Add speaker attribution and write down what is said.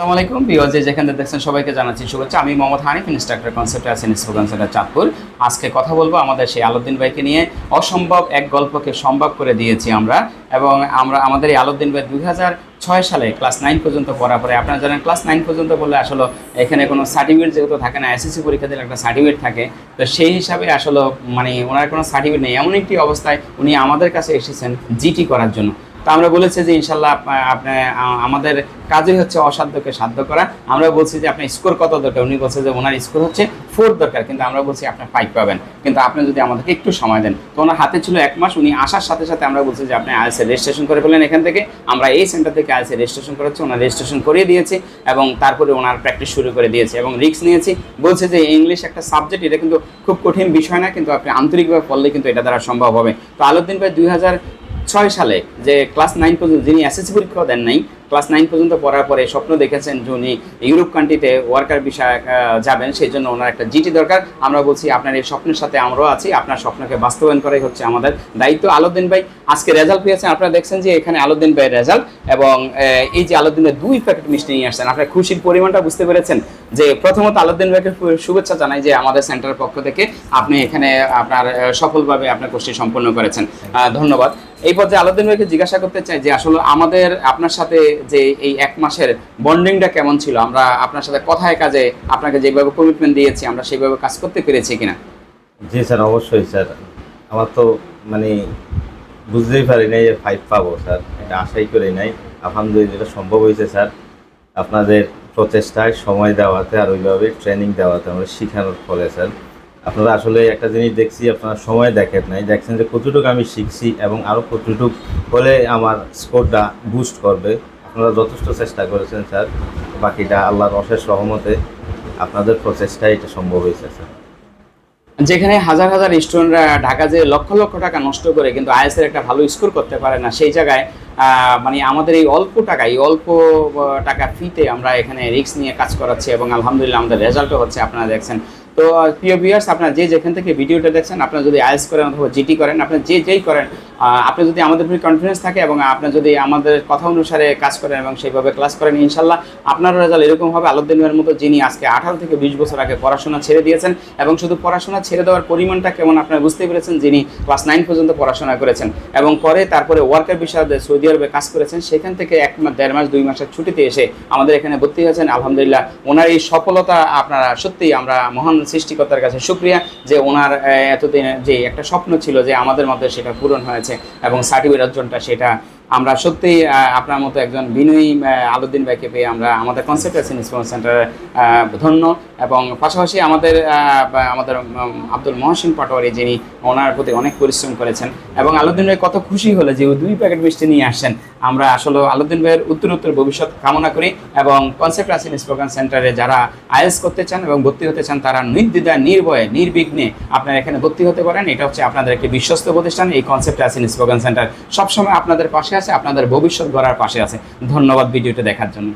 Speaker 1: আসসালামু আলাইকুম বিওয়াজ যেখানে দেখছেন সবাইকে জানাচ্ছি শুভেচ্ছা। আমি মোহাম্মদ হানিফ ইনস্ট্রাক্টর কনসেপ্ট আছেন স্পোকেন সেন্টার চাঁদপুর। আজকে কথা বলব আমাদের সেই আলাউদ্দিন ভাইকে নিয়ে। অসম্ভব এক গল্পকে সম্ভব করে দিয়েছি আমরা এবং আমরা, আমাদের এই আলাউদ্দিন ভাই দুই হাজার ছয় সালে ক্লাস নাইন পর্যন্ত পড়ার পরে, আপনারা জানেন ক্লাস নাইন পর্যন্ত বললে আসলে এখানে কোনো সার্টিফিকেট যেহেতু থাকে না এসএসসি পরীক্ষা দিলে একটা সার্টিফিকেট থাকে। তো সেই হিসাবে আসলে মানে ওনার কোনো সার্টিফিকেট নেই। এমন একটি অবস্থায় উনি আমাদের কাছে এসেছেন জিটি করার জন্য। তো আমরা বলেছি যে ইনশাল্লাহ আপ- আপনি আমাদের কাজই হচ্ছে অসাধ্যকে সাধ্য করা। আমরা বলছি যে আপনার স্কোর কত দরকার? উনি বলছে যে ওনার স্কোর হচ্ছে ফোর দরকার, কিন্তু আমরা বলছি আপনার ফাইভ পাবেন। কিন্তু আপনি যদি আমাদেরকে একটু সময় দেন, তো ওনার হাতে ছিল এক মাস, উনি আসার সাথে সাথে আমরা বলছি যে আপনি আইএসএ রেজিস্ট্রেশন করে ফেলেন এখান থেকে। আমরা এই সেন্টার থেকে আইএসএ রেজিস্ট্রেশন করেছি ওনার রেজিস্ট্রেশন করিয়ে দিয়েছি এবং তারপরে ওনার প্র্যাকটিস শুরু করে দিয়েছি এবং রিস্ক নিয়েছি। বলছে যে ইংলিশ একটা সাবজেক্ট এটা কিন্তু খুব কঠিন বিষয় না, কিন্তু আপনি আন্তরিকভাবে পড়লে কিন্তু এটা দ্বারা সম্ভব হবে। তো আলোদ্দিন ভাই, দুই হাজার ছয় সালে যে ক্লাস নাইন পর্যন্ত যিনি এসএসসি পরীক্ষাও দেন নাই, ক্লাস নাইন পর্যন্ত পড়ার পরে স্বপ্ন দেখেছেন যে উনি ইউরোপ কান্ট্রিতে ওয়ার্কার বিষয়ে যাবেন সেই জন্য ওনার একটা জিটি দরকার। আমরা বলছি, আপনার এই স্বপ্নের সাথে আমরাও আছি, আপনার স্বপ্নকে বাস্তবায়ন করাই হচ্ছে আমাদের দায়িত্ব। আলোদ্দিন ভাই, আজকে রেজাল্ট পেয়েছেন, আপনারা দেখছেন যে এখানে আলোদ্দিন ভাইয়ের রেজাল্ট এবং এই যে আলোদ্দিন ভাই দুই প্যাকেট মিষ্টি নিয়ে আসছেন, আপনার খুশির পরিমাণটা বুঝতে পেরেছেন? যে প্রথমত আলোদ্দিন ভাইকে শুভেচ্ছা জানাই যে আমাদের সেন্টারের পক্ষ থেকে আপনি এখানে আপনার সফলভাবে আপনার কোর্সটি সম্পন্ন করেছেন। ধন্যবাদ। এই পর্যায়ে আলাউদ্দিন ভাইকে জিজ্ঞাসা করতে চাই যে আসলে আমাদের, আপনার সাথে যে এই এক মাসের বন্ডিংটা কেমন ছিল? আমরা আপনার সাথে কথায় কাজে আপনাকে যেভাবে কমিটমেন্ট দিয়েছি, আমরা সেইভাবে কাজ করতে পেরেছি কিনা?
Speaker 2: জি স্যার, অবশ্যই স্যার। আমার তো মানে বুঝতেই পারি নাই যে ফাইভ পাবো, স্যার। এটা আশাই করি নাই। আলহামদুলিল্লাহ সম্ভব হয়েছে, স্যার। আপনাদের প্রচেষ্টায় সময় দেওয়াতে আর ওইভাবে ট্রেনিং দেওয়াতে আমরা শেখানোর ফলে স্যার আপনারা আসলে একটা জিনিস দেখছি, আপনারা সময় দেখেন নাই। দেখছেন যে কতটুকু আমি শিখছি এবং আরও কতটুকু হলে আমার স্কোরটা বুস্ট করবে। আপনারা যথেষ্ট চেষ্টা করেছেন স্যার বাকিটা আল্লাহর অশেষ রহমতে আপনাদের প্রচেষ্টায় এটা সম্ভব হয়েছে স্যার
Speaker 1: যেখানে হাজার হাজার স্টুডেন্টরা ঢাকা যে লক্ষ লক্ষ টাকা নষ্ট করে কিন্তু আইএসের একটা ভালো স্কোর করতে পারে না, সেই জায়গায় মানে আমাদের এই অল্প টাকা, এই অল্প টাকা ফিতে আমরা এখানে রিক্স নিয়ে কাজ করাচ্ছি এবং আলহামদুলিল্লাহ আমাদের রেজাল্টও হচ্ছে, আপনারা দেখছেন। তো প্রিয় ভিউয়ার্স আপনারা যে যেখান থেকে ভিডিওটা দেখছেন, আপনারা যদি আয়েস করেন অথবা জিটি করেন, আপনারা যে যেই করেন আপনি যদি আমাদের প্রতি কনফিডেন্স থাকে এবং আপনার যদি আমাদের কথা অনুসারে কাজ করেন এবং সেইভাবে ক্লাস করেন, ইনশাল্লাহ আপনার রেজাল্ট এরকম হবে। আলোদ্দিনের মতো যিনি আজকে আঠারো থেকে বিশ বছর আগে পড়াশোনা ছেড়ে দিয়েছেন এবং শুধু পড়াশোনা ছেড়ে দেওয়ার পরিমাণটা কেমন আপনারা বুঝতে পেরেছেন? যিনি ক্লাস নাইন পর্যন্ত পড়াশোনা করেছেন এবং পরে তারপরে ওয়ার্কার বিষয়ে সৌদি আরবে কাজ করেছেন, সেখান থেকে এক মাস, দেড় মাস, দুই মাসের ছুটিতে এসে আমাদের এখানে ভর্তি হয়েছেন। আলহামদুলিল্লাহ ওনার এই সফলতা আপনারা সত্যিই আমরা মহান সৃষ্টিকর্তার কাছে শুক্রিয়া যে ওনার এতদিন যে একটা স্বপ্ন ছিল যে আমাদের মধ্যে সেটা পূরণ হয়েছে। এবং সার্টিফিকেট অর্জনটা সেটা আমরা সত্যিই আহ, আপনার মতো একজন বিনয়ী আলুদ্দিন ভাইকে পেয়ে আমরা আমাদের কনসেপ্ট আছে স্পোর্টস সেন্টারে ধন্য এবং পাশাপাশি আমাদের আমাদের আব্দুল মহসিন পাটোয়ারি যিনি ওনার প্রতি অনেক পরিশ্রম করেছেন এবং আলুদ্দিন ভাই কত খুশি হলো যে দুই প্যাকেট মিষ্টি নিয়ে আসছেন আমরা আসলে আলুদ্দিন ভাইয়ের উত্তর উত্তর ভবিষ্যৎ কামনা করি এবং কনসেপ্ট আসেন স্পোকেন সেন্টারে যারা আইএস করতে চান এবং ভর্তি হতে চান তারা নির্দ্বিধা নির্ভয়ে নির্বিঘ্নে আপনারা এখানে ভর্তি হতে পারেন। এটা হচ্ছে আপনাদের একটি বিশ্বস্ত প্রতিষ্ঠান এই কনসেপ্ট আসেন স্পোকেন সেন্টার সবসময় আপনাদের পাশে আছে আপনাদের ভবিষ্যৎ গড়ার পাশে আছে। ধন্যবাদ ভিডিওটা দেখার জন্য।